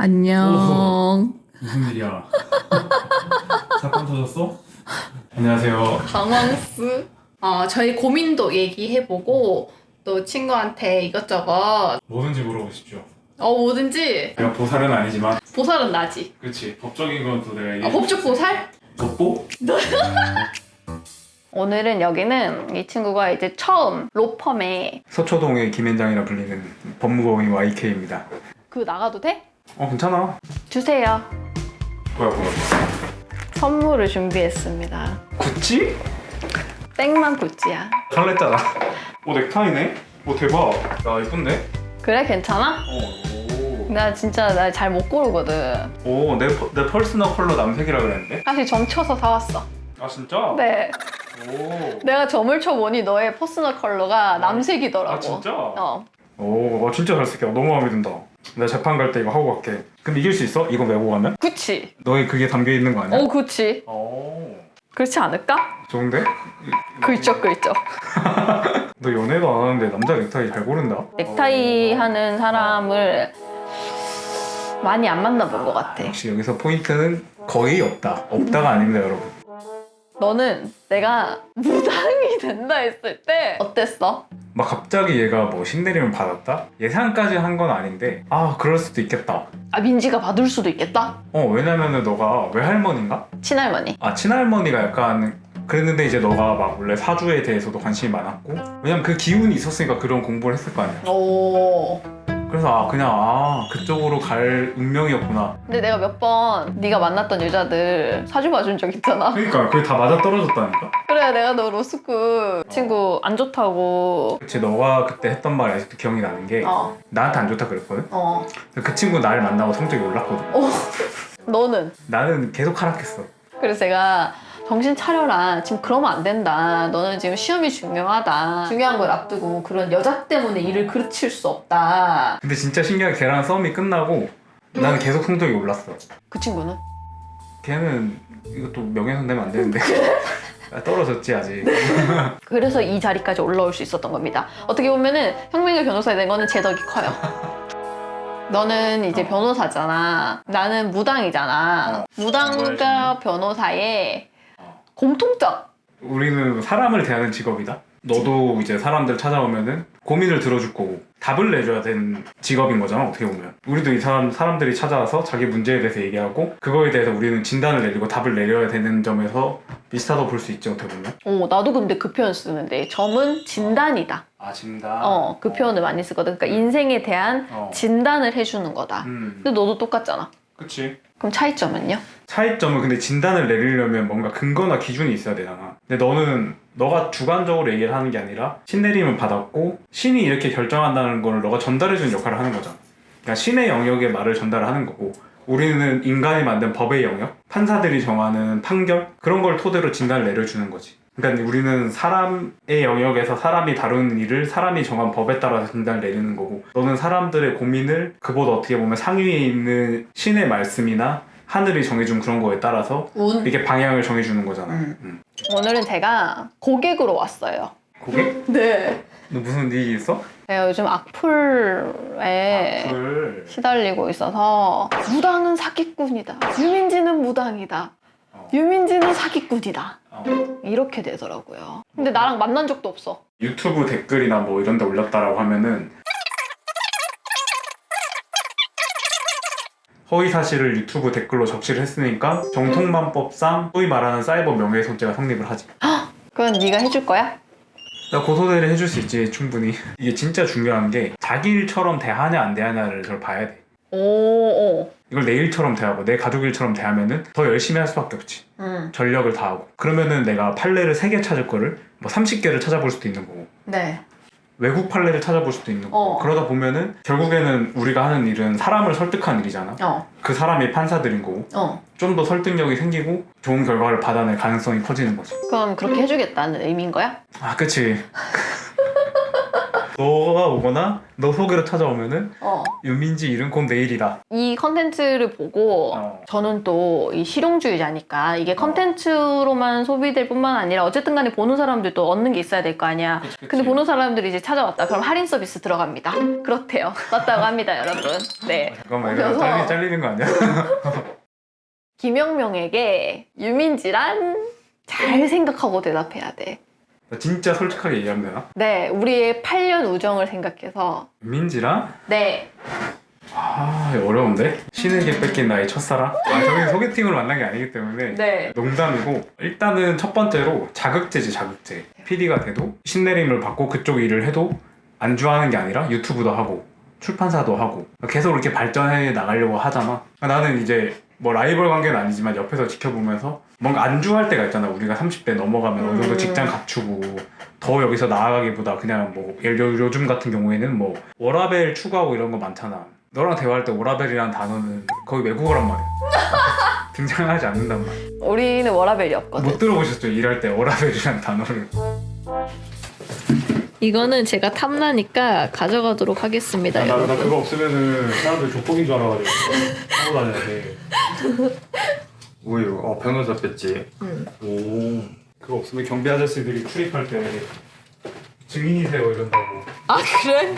안녕. 무슨 일이야? 사건 터졌어? 안녕하세요. 강왕스. 어, 저희 고민도 얘기해보고 또 친구한테 이것저것 뭐든지 물어보십시오. 어 뭐든지 내가 보살은 아니지만, 보살은 나지. 그렇지 법적인 건 또 내가 아, 얘기해. 법적 보살? 법보? 오늘은 여기는 이 친구가 이제 처음 로펌에 서초동의 김현장이라 불리는 법무법인 YK입니다. 그 나가도 돼? 어 괜찮아. 주세요. 뭐야 뭐야. 선물을 준비했습니다. 구찌? 백만 구찌야. 설렜잖아. 오 넥타이네? 오 대박. 야 이쁜데? 그래 괜찮아? 어. 나 진짜 나 잘 못 고르거든. 오, 내, 펄스너 컬러 남색이라 그랬는데? 사실 점쳐서 사왔어. 아 진짜? 네. 오. 내가 점을 쳐보니 너의 퍼스널 컬러가 남색이더라고. 아 진짜? 어. 오, 와, 진짜 잘 쓸게. 너무 마음에 든다. 내가 재판 갈 때 이거 하고 갈게. 그럼 이길 수 있어? 이거 메고 가면? 그치? 너의 그게 담겨 있는 거 아니야? 어, 그치? 오. 그렇지 않을까? 좋은데? 글쩍 글쩍. 너 연애도 안 하는데 남자 넥타이 잘 고른다. 넥타이 하는 사람을 많이 안 만나본 것 같아. 역시 여기서 포인트는 거의 없다. 없다가 아닙니다, 여러분. 너는 내가 무당이 된다 했을 때 어땠어? 막 갑자기 얘가 뭐 신내림을 받았다? 예상까지 한 건 아닌데 아 그럴 수도 있겠다. 아 민지가 받을 수도 있겠다? 어 왜냐면은 너가 외할머니인가? 친할머니. 아 친할머니가 약간 그랬는데 이제 너가 막 원래 사주에 대해서도 관심이 많았고 왜냐면 그 기운이 있었으니까 그런 공부를 했을 거 아니야. 오. 그래서 아 그냥 아 그쪽으로 갈 운명이었구나. 근데 내가 몇 번 네가 만났던 여자들 사주 봐준 적 있잖아. 그러니까 그게 다 맞아 떨어졌다니까. 그래 내가 너 로스쿨 친구 안 좋다고. 그치 너가 그때 했던 말이 아직도 기억이 나는 게 어. 나한테 안 좋다 그랬거든. 어. 그 친구 나를 만나고 성적이 올랐거든. 너는? 나는 계속 하락했어. 그래서 제가 정신 차려라. 지금 그러면 안 된다. 너는 지금 시험이 중요하다. 중요한 걸 앞두고 그런 여자 때문에 일을 그르칠 수 없다. 근데 진짜 신기하게 걔랑 싸움이 끝나고 나는 계속 성적이 올랐어. 그 친구는? 걔는 이것도 명예훼손 되면 안 되는데 아, 떨어졌지 아직. 그래서 이 자리까지 올라올 수 있었던 겁니다. 어떻게 보면은 형민이 변호사 된 거는 제 덕이 커요. 너는 이제 변호사잖아. 나는 무당이잖아. 무당과 변호사의 공통점. 우리는 사람을 대하는 직업이다. 너도 이제 사람들 찾아오면은 고민을 들어줄 거고 답을 내줘야 되는 직업인 거잖아 어떻게 보면 우리도 이 사람 사람들이 찾아와서 자기 문제에 대해서 얘기하고 그거에 대해서 우리는 진단을 내리고 답을 내려야 되는 점에서 비슷하다고 볼 수 있지 어떻게 보면 어, 나도 근데 그 표현 쓰는데 점은 진단이다. 아 진단 어, 그 표현을 많이 쓰거든. 그러니까 인생에 대한 어. 진단을 해주는 거다. 음 근데 너도 똑같잖아. 그치 그럼 차이점은요? 차이점은 근데 진단을 내리려면 뭔가 근거나 기준이 있어야 되잖아. 근데 너는 너가 주관적으로 얘기를 하는 게 아니라 신내림을 받았고 신이 이렇게 결정한다는 걸 너가 전달해주는 역할을 하는 거잖아. 그러니까 신의 영역의 말을 전달하는 거고 우리는 인간이 만든 법의 영역, 판사들이 정하는 판결 그런 걸 토대로 진단을 내려주는 거지. 그러니까 우리는 사람의 영역에서 사람이 다루는 일을 사람이 정한 법에 따라서 진단을 내리는 거고 너는 사람들의 고민을 그보다 어떻게 보면 상위에 있는 신의 말씀이나 하늘이 정해준 그런 거에 따라서 운. 이렇게 방향을 정해주는 거잖아. 음. 음. 오늘은 제가 고객으로 왔어요. 고객? 네. 너 무슨 일이 있어? 제가 요즘 악플에 악플. 시달리고 있어서 무당은 사기꾼이다. 유민지는 무당이다. 어. 유민지는 사기꾼이다. 어. 이렇게 되더라고요. 근데 나랑 만난 적도 없어. 유튜브 댓글이나 뭐 이런 데 올렸다라고 하면은 허위 사실을 유튜브 댓글로 적시를 했으니까 정통만법상 소위 말하는 사이버 명예훼손죄가 성립을 하지. 그건 네가 해줄 거야? 나 고소대를 해줄 수 있지 충분히. 이게 진짜 중요한 게 자기 일처럼 대하냐 안 대하냐를 저를 봐야 돼. 오, 오. 이걸 내 일처럼 대하고 내 가족 일처럼 대하면은 더 열심히 할 수밖에 없지. 음. 전력을 다하고. 그러면은 내가 판례를 3개 찾을 거를 뭐 30개를 찾아볼 수도 있는 거고. 네. 외국 판례를 찾아볼 수도 있는 거고. 어. 그러다 보면은 결국에는 우리가 하는 일은 사람을 설득하는 일이잖아. 어. 그 사람이 판사들인 거고. 어. 좀 더 설득력이 생기고 좋은 결과를 받아낼 가능성이 커지는 거지. 그럼 그렇게 해주겠다는 의미인 거야? 아, 그치. 너가 오거나 너 소개로 찾아오면은 어. 유민지 이름 곧 내일이다. 이 컨텐츠를 보고 어. 저는 또 이 실용주의자니까 이게 컨텐츠로만 소비될 뿐만 아니라 어쨌든 간에 보는 사람들도 얻는 게 있어야 될 거 아니야. 그치, 그치. 근데 보는 사람들이 이제 찾아왔다. 그럼 할인 서비스 들어갑니다. 그렇대요. 맞다고 합니다, 여러분. 네. 잠깐만 이거 그래서- 잘리, 잘리는 거 아니야? 김영명에게 유민지란 잘 생각하고 대답해야 돼. 나 진짜 솔직하게 얘기하면 되나? 네, 우리의 8년 우정을 생각해서 유민지랑 네, 아 어려운데? 신에게 뺏긴 나의 첫사랑? 아 저희 소개팅으로 만난 게 아니기 때문에 네. 농담이고 일단은 첫 번째로 자극제지 자극제 PD가 돼도 신내림을 받고 그쪽 일을 해도 안주하는 게 아니라 유튜브도 하고 출판사도 하고 계속 이렇게 발전해 나가려고 하잖아 나는 이제 뭐 라이벌 관계는 아니지만 옆에서 지켜보면서 뭔가 안주할 때가 있잖아 우리가 30대 넘어가면 어느 정도 음. 직장 갖추고 더 여기서 나아가기보다 그냥 뭐 예를 들어 요즘 같은 경우에는 뭐 워라벨 추구하고 이런 거 많잖아 너랑 대화할 때 워라벨이라는 단어는 거의 외국어란 말이야 등장하지 않는단 말이야 우리는 워라벨이었거든. 못 들어보셨죠? 일할 때 워라벨이라는 단어를 이거는 제가 탐나니까 가져가도록 하겠습니다. 나, 나 여러분. 그거 없으면은 사람들 족복인 줄 알아가지고 하고 다녀야 돼 오유 어 변호사 뺐지 음. 오 그거 없으면 경비 아저씨들이 출입할 때 증인이세요 이런다고 아 그래?